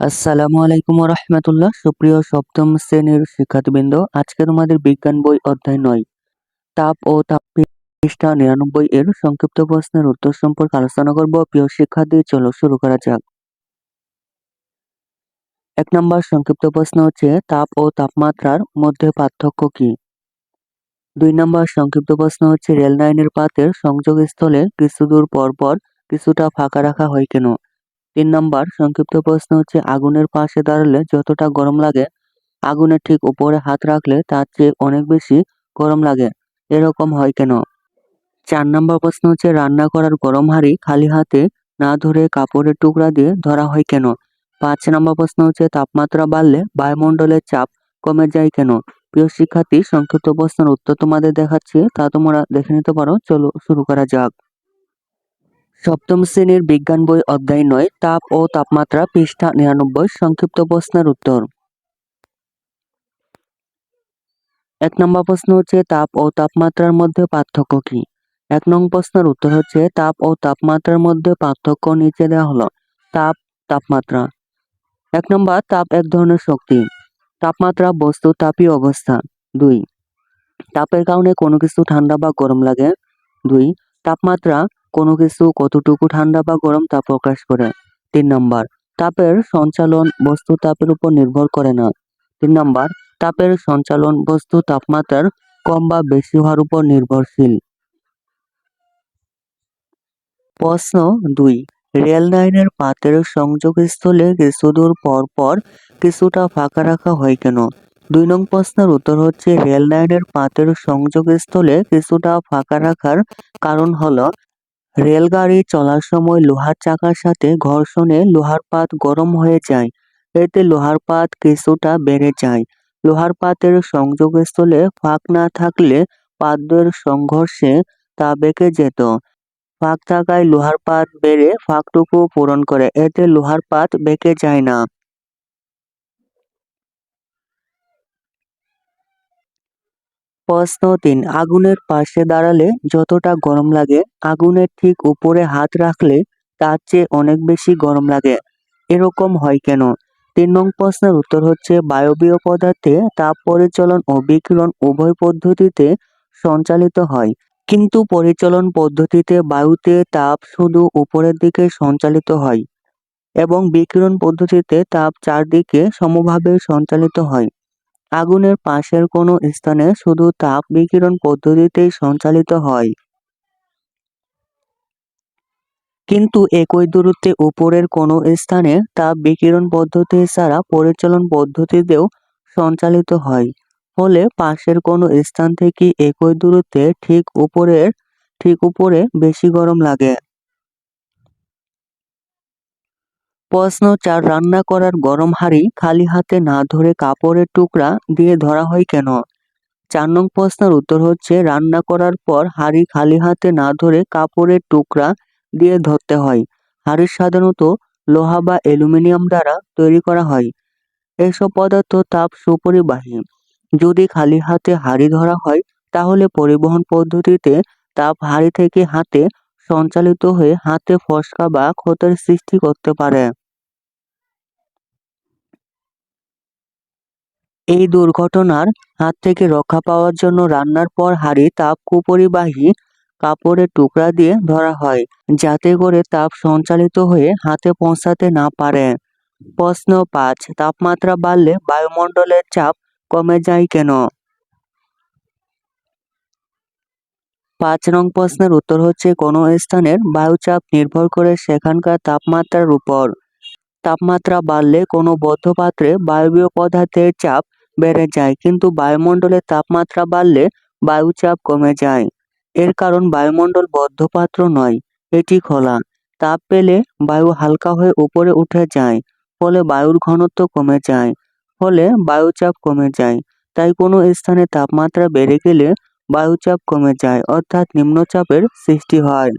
আসসালামু আলাইকুম রহমতুল্লাহ। সুপ্রিয় সপ্তম শ্রেণির শিক্ষার্থীবৃন্দ, আজকে তোমাদের বিজ্ঞান বই অধ্যায় নয়। তাপ ও তাপ পৃষ্ঠা নিরানব্বই এর সংক্ষিপ্ত প্রশ্নের উত্তর সম্পর্কে আলোচনা করব। প্রিয় শিক্ষার্থী, চলো শুরু করা যাক। এক নম্বর সংক্ষিপ্ত প্রশ্ন হচ্ছে, তাপ ও তাপমাত্রার মধ্যে পার্থক্য কি? দুই নম্বর সংক্ষিপ্ত প্রশ্ন হচ্ছে রেল লাইনের পাতের সংযোগস্থলে কিছু দূর পর পর কিছুটা ফাঁকা রাখা হয় কেন? তিন নম্বর, সংক্ষিপ্ত প্রশ্ন হচ্ছে, আগুনের পাশে দাঁড়ালে যতটা গরম লাগে, আগুনের ঠিক উপরে হাত রাখলে তার চেয়ে অনেক বেশি গরম লাগে। এরকম হয় কেন? চার নম্বর প্রশ্ন হচ্ছে, রান্না করার গরম হাঁড়ি খালি হাতে না ধরে কাপড়ের টুকরা দিয়ে ধরা হয় কেন? পাঁচ নম্বর প্রশ্ন হচ্ছে, তাপমাত্রা বাড়লে বায়ুমণ্ডলের চাপ কমে যায় কেন? প্রিয় শিক্ষার্থী, সংক্ষিপ্ত প্রশ্নের উত্তর তোমাদের দেখাচ্ছি, তা তোমরা দেখে নিতে পারো। চলো শুরু করা যাক। সপ্তম শ্রেণির বিজ্ঞান বই অধ্যায় নয়, তাপ ও তাপমাত্রা, পৃষ্ঠা নিরানব্বই, সংক্ষিপ্ত প্রশ্নের উত্তর। এক নম্বর প্রশ্ন হচ্ছে, তাপ ও তাপমাত্রার মধ্যে পার্থক্য কি? এক নং প্রশ্নের উত্তর হচ্ছে, তাপ ও তাপমাত্রার মধ্যে পার্থক্য নিচে দেওয়া হলো, তাপ, তাপমাত্রা। এক নম্বর, তাপ এক ধরনের শক্তি। তাপমাত্রা, বস্তু, তাপীয় অবস্থা। দুই, তাপের কারণে কোনো কিছু ঠান্ডা বা গরম লাগে। দুই, তাপমাত্রা কোনো কিছু কতটুকু ঠান্ডা বা গরম তা প্রকাশ করে। তিন নম্বর, তাপের সঞ্চালন বস্তু তাপের উপর নির্ভর করে না। তিন নম্বর, তাপের সঞ্চালন বস্তু তাপমাত্রার কম বা বেশি হওয়ার উপর নির্ভরশীল। প্রশ্ন দুই, রেল লাইনের পাতের সংযোগস্থলে কিছু দূর পর পর কিছুটা ফাঁকা রাখা হয় কেন? দুই নং প্রশ্নের উত্তর হচ্ছে, রেল লাইনের পাতের সংযোগস্থলে কিছুটা ফাঁকা রাখার কারণ হলো রেলগাড়ি চলার সময় লোহার চাকার সাথে ঘর্ষণে লোহার পাত গরম হয়ে যায়। এতে লোহার পাত কিছুটা বেড়ে যায়। লোহার পাতের সংযোগস্থলে ফাঁক না থাকলে পাতদের সংঘর্ষে তা বেঁকে যেত। ফাঁক থাকায় লোহার পাত বেড়ে ফাঁকটুকু পূরণ করে, এতে লোহার পাত বেঁকে যায় না। প্রশ্ন তিন আগুনের পাশে দাঁড়ালে যতটা গরম লাগে, আগুনের ঠিক উপরে হাত রাখলে তার চেয়ে অনেক বেশি গরম লাগে। এরকম হয় কেন? তিন নং প্রশ্নের উত্তর হচ্ছে, বায়বীয় পদার্থে তাপ পরিচলন ও বিকিরণ উভয় পদ্ধতিতে সঞ্চালিত হয়। কিন্তু পরিচলন পদ্ধতিতে বায়ুতে তাপ শুধু উপরের দিকে সঞ্চালিত হয় এবং বিকিরণ পদ্ধতিতে তাপ চারদিকে সমভাবে সঞ্চালিত হয়। আগুনের পাশের কোনো স্থানে শুধু তাপ বিকিরণ পদ্ধতিতেই সঞ্চালিত হয়। কিন্তু একই দূরত্বে উপরের কোনো স্থানে তাপ বিকিরণ পদ্ধতি ছাড়া পরিচালন পদ্ধতিতেও সঞ্চালিত হয়, ফলে পাশের কোনো স্থান থেকে একই দূরত্বে ঠিক উপরের, ঠিক উপরে বেশি গরম লাগে। প্রশ্ন চার রান্না করার গরম হাঁড়ি খালি হাতে না ধরে কাপড়ের টুকরা দিয়ে ধরা হয় কেন? চার নং প্রশ্নের উত্তর হচ্ছে, রান্না করার পর হাঁড়ি খালি হাতে না ধরে কাপড়ের টুকরা দিয়ে ধরতে হয়। হাঁড়ি সাধারণত লোহা বা অ্যালুমিনিয়াম দ্বারা তৈরি করা হয়। এসব পদার্থ তাপ সুপরিবাহী। যদি খালি হাতে হাঁড়ি ধরা হয়, তাহলে পরিবহন পদ্ধতিতে তাপ হাঁড়ি থেকে হাতে সঞ্চালিত হয়ে হাতে ফসকা বা ক্ষতের সৃষ্টি করতে পারে। এই দুর্ঘটনার হাত থেকে রক্ষা পাওয়ার জন্য রান্নার পর হাঁড়ি তাপ কুপরিবাহী কাপড়ের টুকরা দিয়ে ধরা হয়, যাতে করে তাপ সঞ্চালিত হয়ে হাতে পৌঁছাতে না পারে। প্রশ্ন পাঁচ, তাপমাত্রা বাড়লে বায়ুমণ্ডলের চাপ কমে যায় কেন? পাঁচ নং প্রশ্নের উত্তর হচ্ছে, কোনো স্থানের বায়ুচাপ নির্ভর করে সেখানকার তাপমাত্রার উপর। তাপমাত্রা বাড়লে কোনো বদ্ধ পাত্রে বায়বীয় পদার্থের চাপ বেড়ে যায়, কিন্তু বায়ুমণ্ডলের তাপমাত্রা বাড়লে বায়ুচাপ কমে যায়। এর কারণ বায়ুমণ্ডল বদ্ধপাত্র নয়, এটি খোলা। তাপ পেলে বায়ু হালকা হয়ে উপরে উঠে যায়, ফলে বায়ুর ঘনত্ব কমে যায়, ফলে বায়ুচাপ কমে যায়। তাই কোনো স্থানে তাপমাত্রা বেড়ে গেলে বায়ুচাপ কমে যায়, অর্থাৎ নিম্নচাপের সৃষ্টি হয়।